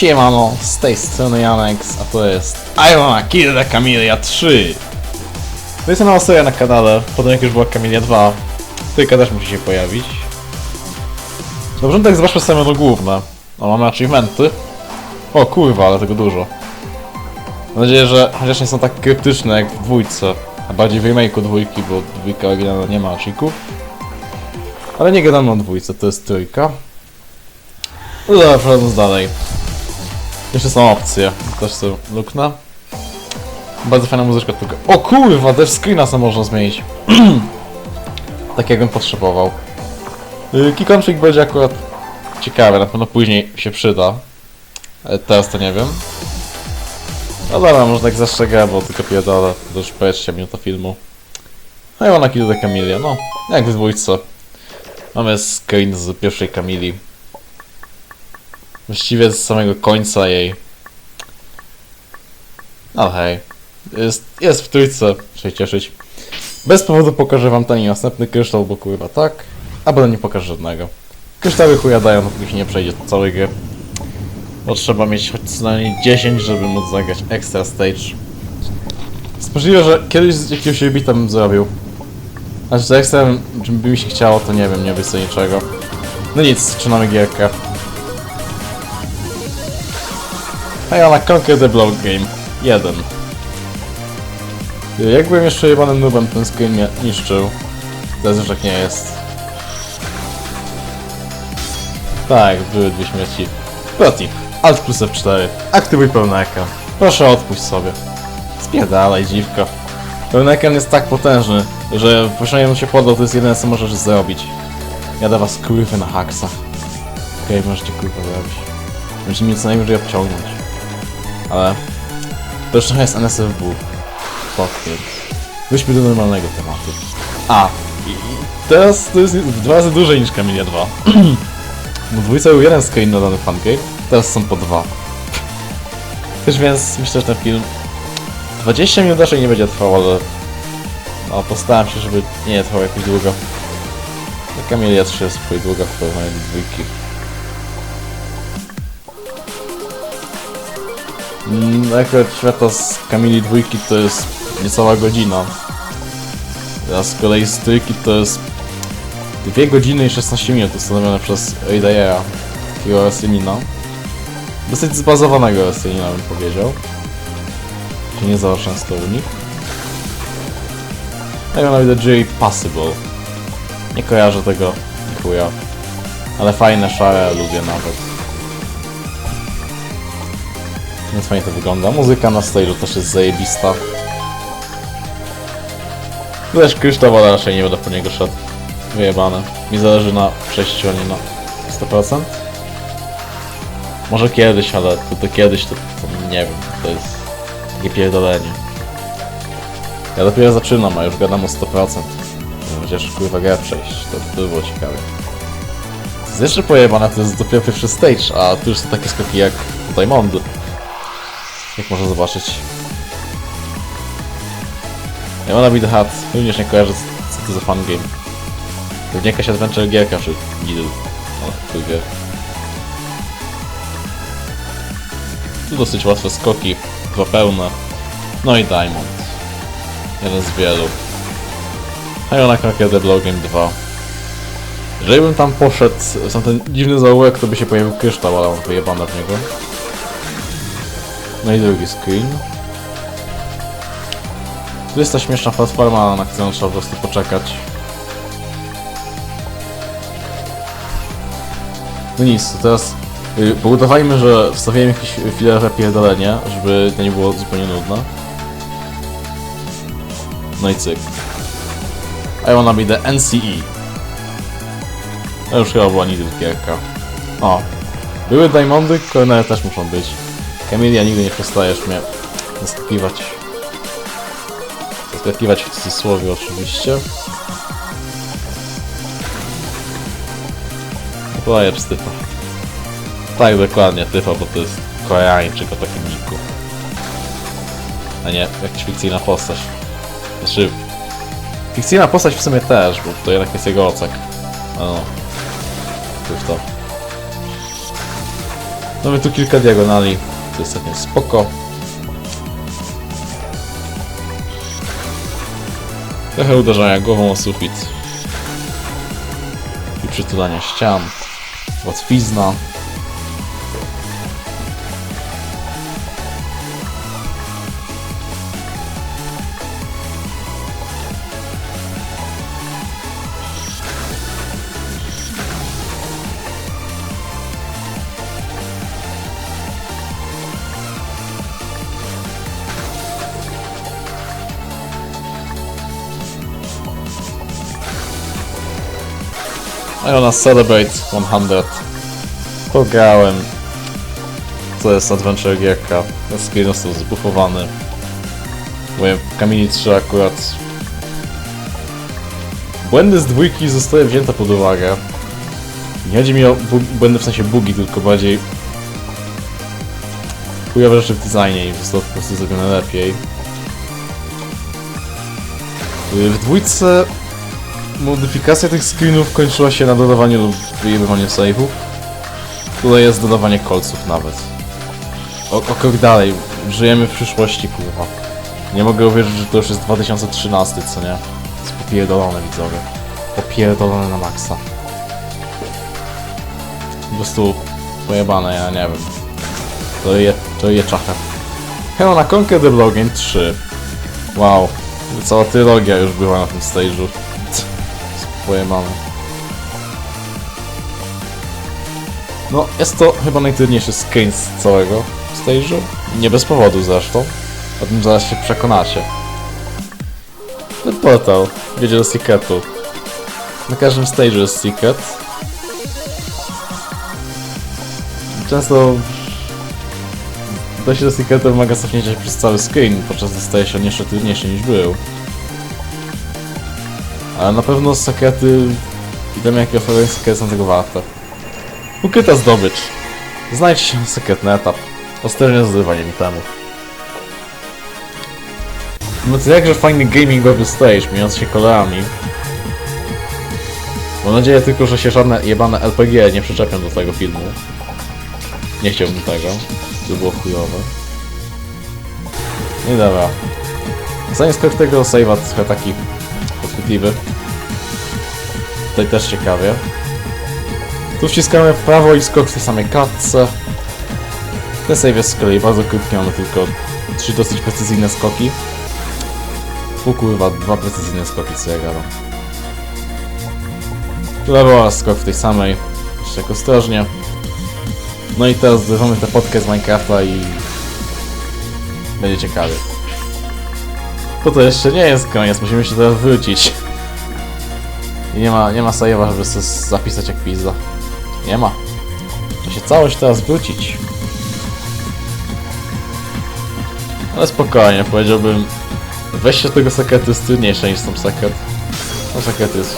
Siemano, z tej strony Janex, a to jest Iron Killer Camellia 3. To jest nowa seria na kanale, potem jak już była Camellia 2, tylko też musi się pojawić. Na początek zobaczmy same to główne. O, mamy achievementy. O kurwa, ale tego dużo. Mam nadzieję, że chociaż nie są tak kryptyczne jak w dwójce, a bardziej w remake'u dwójki, bo dwójka oryginalna nie ma achieków. Ale nie gadamy o dwójce, to jest trójka. No dobra, przechodząc dalej. Jeszcze są opcje. Też sobie luknę. Bardzo fajna muzyczka tylko. O kurwa, też screena sobie można zmienić. tak jakbym potrzebował. Key config będzie akurat ciekawy, na pewno później się przyda. Ale teraz to nie wiem. No dobra, może tak zastrzegę, bo tylko pierdolę. To już 20 minuta filmu. No i ona do Kamilia, no. Jak w dwójce. Mamy screen z pierwszej Kamili. Właściwie z samego końca jej. Ale hej. Jest, jest w trójce, trzeba się cieszyć. Bez powodu pokażę wam ten następny kryształ, bo kurwa tak. Albo nie pokażę żadnego. Kryształy chuja dają, dopóki się nie przejdzie całej gry. Bo trzeba mieć choć co najmniej 10, żeby móc zagrać extra stage. Jest możliwe, że kiedyś z jakiegoś bym zrobił. Znaczy, za extra, żeby mi się chciało, to nie wiem, nie wyjdzie niczego. No nic, zaczynamy gierkę. Hej, ona Conquer the Block Game 1. Jak byłem jeszcze jebanym noobem, ten mnie niszczył. Już tak nie jest. Tak, były dwie śmierci. Protip. Alt plus F4. Aktywuj pełny ekran. Proszę odpuść sobie. Spierdalaj, dziwko. Pełny ekran jest tak potężny, że poruszeniu mu się podał, to jest jedyne co możesz zrobić. Jadę was kurwy na haksa. Okej, okay, możecie kurwa zrobić. Będziecie mnie co najwyżej obciągnąć. Ale... To już trochę jest NSFW. Fuck it. Wyjdźmy do normalnego tematu. A! I teraz to jest dwa razy dłużej niż Kamilia 2. No dwójce był jeden screen na dany fangame, teraz są po dwa. Też więc myślę, że ten film 20 minut raczej nie będzie trwał, ale no postaram się, żeby nie trwał jakoś długo. Kamilia 3 jest długa w porównaniu do dwójki. Akurat świata z Kamili dwójki to jest niecała godzina. A z kolei z trójki to jest 2 godziny i 16 minut ustanowione przez Raidayera, takiego Rosjanina. Dosyć zbazowanego Rosjanina bym powiedział. Czy nie za często u nich. Ja ją nawet J Possible. Nie kojarzę tego, nie chuja. Ale fajne, szare, lubię nawet. Więc fajnie to wygląda. Muzyka na stage'u też jest zajebista. Też kryształ, ale raczej nie będę po niego szedł. Wyjebane. Mi zależy na przejściu, a nie na 100%. Może kiedyś, ale to, to kiedyś to, to nie wiem. To jest takie pierdolenie. Ja dopiero zaczynam, a już gadam o 100%. Chociaż kurwa grę przejść, to, by było ciekawe. To jest jeszcze pojebane, to jest dopiero pierwszy stage, a tu już są takie skoki jak Diamondy. Jak można zobaczyć. Ja mam Beat Hat, również nie kojarzę co co to za fan game. Pewnie jakaś adventure gierka czy Lidl. O, wie. Tu dosyć łatwe skoki, dwa pełne. No i Diamond. Jeden z wielu. Iona Conquer The Blow Game 2. Jeżeli bym tam poszedł, sam ten dziwny zaułek, to by się pojawił kryształ, ale mam wyjebane w niego. No i drugi screen. Tu jest ta śmieszna platforma, na którą trzeba po prostu poczekać. No nic, to teraz y, poudawajmy, że wstawiłem jakieś filerowe pierdolenie, żeby to nie było zupełnie nudne. No i cyk. I wanna be the NCE. To już chyba była nigdy gierka. O. Były diamondy, kolejne też muszą być. Kamilia, nigdy nie przestajesz mnie zaskakiwać. Zaskakiwać w cudzysłowie oczywiście. Player z typa. Tak, dokładnie, typa, bo to jest koreańczyk o takim niku. A nie jakaś fikcyjna postać. Znaczy, fikcyjna postać w sumie też, bo to jednak jest jego ocek. No. W to. Mamy tu kilka diagonali, jest spoko. Trochę uderzania głową o sufit. I przytulania ścian. Łatwizna. I Celebrate 100. Pograłem. To jest Adventure gierka. Ten screen został zbufowany. Byłem w Kamini 3 akurat. Błędy z dwójki zostały wzięte pod uwagę. Nie chodzi mi o błędy w sensie bugi, tylko bardziej chujowe rzeczy w designie i zostało po prostu zrobione lepiej. W dwójce modyfikacja tych screenów kończyła się na dodawaniu lub wyjebywaniu save'ów. Tutaj jest dodawanie kolców nawet. O, krok dalej, żyjemy w przyszłości, kurwa. Nie mogę uwierzyć, że to już jest 2013, co nie? Jest popierdolone, widzowie. Popierdolone na maksa. Po prostu pojebane, ja nie wiem. To je, to je czachę. Hell na Conquer the Blow Game 3. Wow. Cała trylogia już była na tym stage'u. Pojebane. No, jest to chyba najtrudniejszy screen z całego stage'u. Nie bez powodu zresztą. O tym zaraz się przekonacie. Ten portal wiedzie do secretu. Na każdym stage'u jest secret. Często dojście do secretu wymaga cofnięcia przez cały screen, podczas gdy staje się on jeszcze trudniejszy niż był. Ale na pewno sekrety wiemy jakie oferują sekrety są tego warte. Ukryta zdobycz. Znajdź sekretny etap. Ostrożnie z zdobywaniem temu. No to jakże fajny gamingowy stage, mijając się kolorami. Mam nadzieję tylko, że się żadne jebane LPG nie przyczepią do tego filmu. Nie chciałbym tego. To było chujowe. No i dobra. Zamiast skok tego save'a trochę taki podchwytliwy. Tutaj też ciekawie. Tu wciskamy prawo i skok w tej samej kartce. Ten save jest z kolei bardzo krótki, mamy tylko trzy dosyć precyzyjne skoki. Kurwa, dwa precyzyjne skoki, co ja gadam. Lewo oraz skok w tej samej. Jeszcze jak ostrożnie. No i teraz zderzymy tę potkę z Minecrafta i Będzie ciekawie. To to jeszcze nie jest koniec, musimy się teraz wrócić. I nie ma, nie ma save'a, żeby sobie zapisać jak pizza. Nie ma. Muszę się całość teraz wrócić. Ale spokojnie, powiedziałbym Wejście do tego sekretu jest trudniejsze niż sam sekret. No sekret jest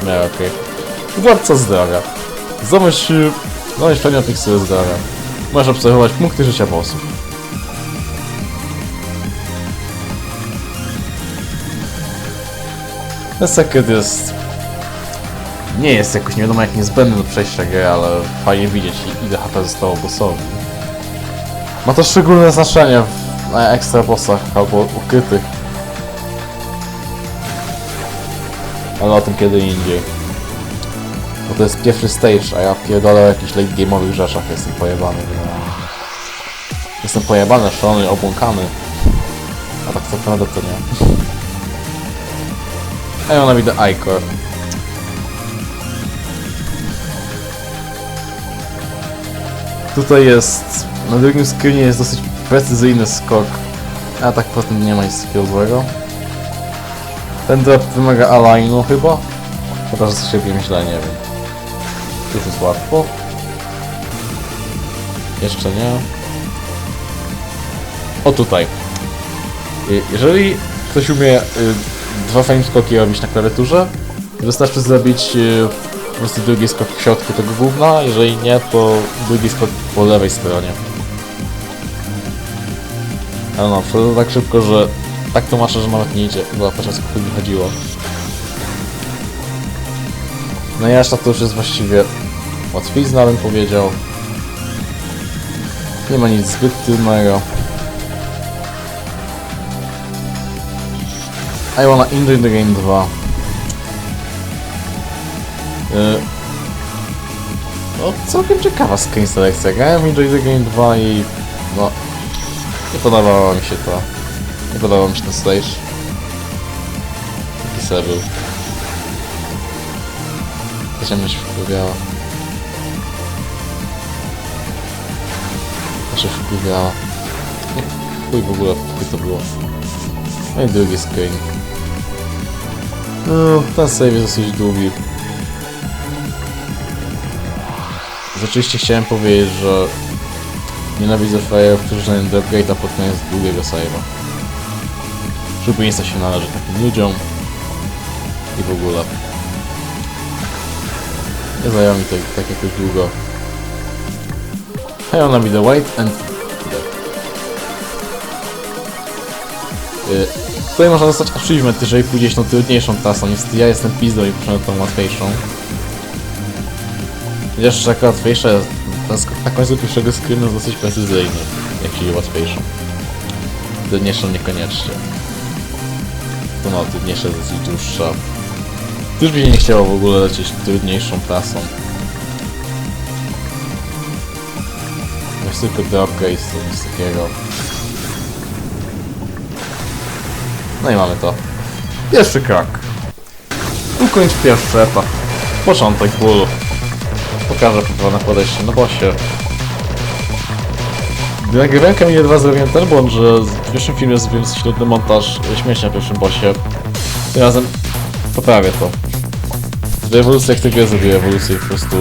w miarę okej. Władca zdrowia. Zamyśl... Zamyśl pewnie piksery zdrowia. Możesz obserwować punkty życia bossów. Sekret jest... Nie jest jakoś nie wiadomo jak niezbędny do przejścia gry, ale fajnie widzieć ile HP zostało bossowi. Ma to szczególne znaczenie w ekstra bossach albo ukrytych ale o tym kiedy indziej. Bo to jest pierwszy stage, a ja pierdolę o jakichś late game'owych rzeczach, jestem pojebany. Jestem pojebany, szalony, obłąkany. A tak naprawdę to nie. Ja ona widzę Icor. Tutaj jest... Na drugim screenie jest dosyć precyzyjny skok. A tak poza tym nie ma nic takiego złego. Ten drop wymaga alignu chyba? Chyba, że siebie źle, nie wiem. Już jest łatwo. Jeszcze nie. O tutaj. Y, Jeżeli ktoś umie y, dwa fajne skoki robić na klawiaturze, wystarczy zrobić y, po prostu drugi skok w środku tego gówna, jeżeli nie, to drugi skok po lewej stronie. Ale no, to tak szybko, że tak tłumaczę, że nawet nie idzie, bo podczas mi chodziło. No i reszta to już jest właściwie łatwizna, bym powiedział. Nie ma nic zbyt trudnego. I wanna enjoy the game 2. Yy. No, całkiem ciekawa screen selekcja. Grałem Enjoy the Game 2 i... no... Nie podobało mi się to. Nie podobał mi się ten stage. Taki sobie był. Ta ciemność wpływiała. Znaczy wpływiała. Nie, chuj w ogóle, chuj to było. No i drugi screen. No, ten save jest dosyć długi. Rzeczywiście chciałem powiedzieć, że nienawidzę frajerów, którzy dają dropgate'a pod koniec długiego save'a. Szubieństwo się należy takim ludziom i w ogóle. Nie zajęło mi to tak jakoś długo. Hey, ona the white and... Yy, tutaj można dostać achievement, jeżeli pójdziesz tą trudniejszą trasą. Niestety ja jestem pizdą i poszedłem tą łatwiejszą. Chociaż taka łatwiejsza, sk- na końcu pierwszego screenu jest dosyć precyzyjny, jak się łatwiejszą. Trudniejszą niekoniecznie. To no, trudniejsza jest dosyć dłuższa. Już mi się nie chciało w ogóle lecieć trudniejszą trasą. Jest tylko dropcase, nic takiego. No i mamy to. Pierwszy krok. Ukończ pierwszy etap. Początek bólu. Pokażę poprawne podejście na bosie. Nagrywałem Kamienie 2 zrobiłem ten błąd, że w pierwszym filmie zrobiłem nudny montaż śmieci na pierwszym bosie. Tym razem poprawię to. W ewolucjach tego ja zrobię ewolucję po prostu...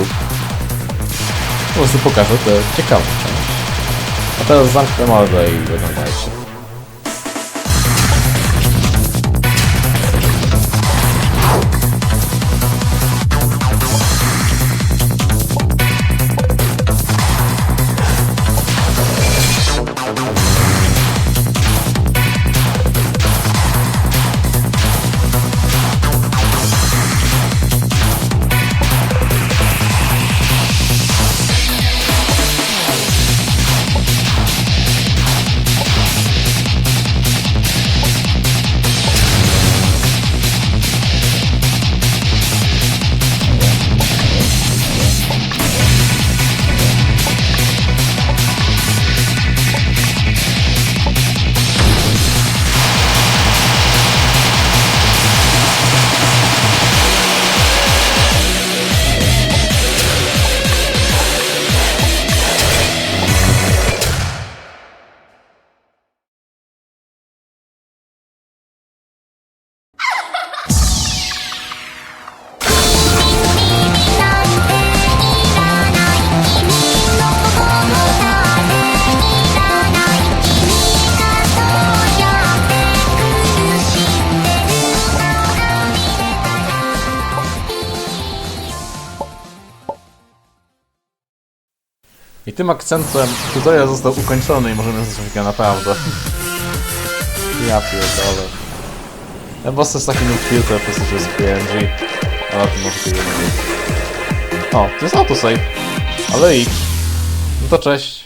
Po prostu pokażę te ciekawe. A teraz zamknę mordę i oglądajcie. I tym akcentem tutorial został ukończony i możemy zacząć naprawdę. Ja pierdolę. Ten boss jest taki noob filter, po prostu jest PNG. Ale to może kiedy indziej. O, to jest autosave. Ale i... No to cześć.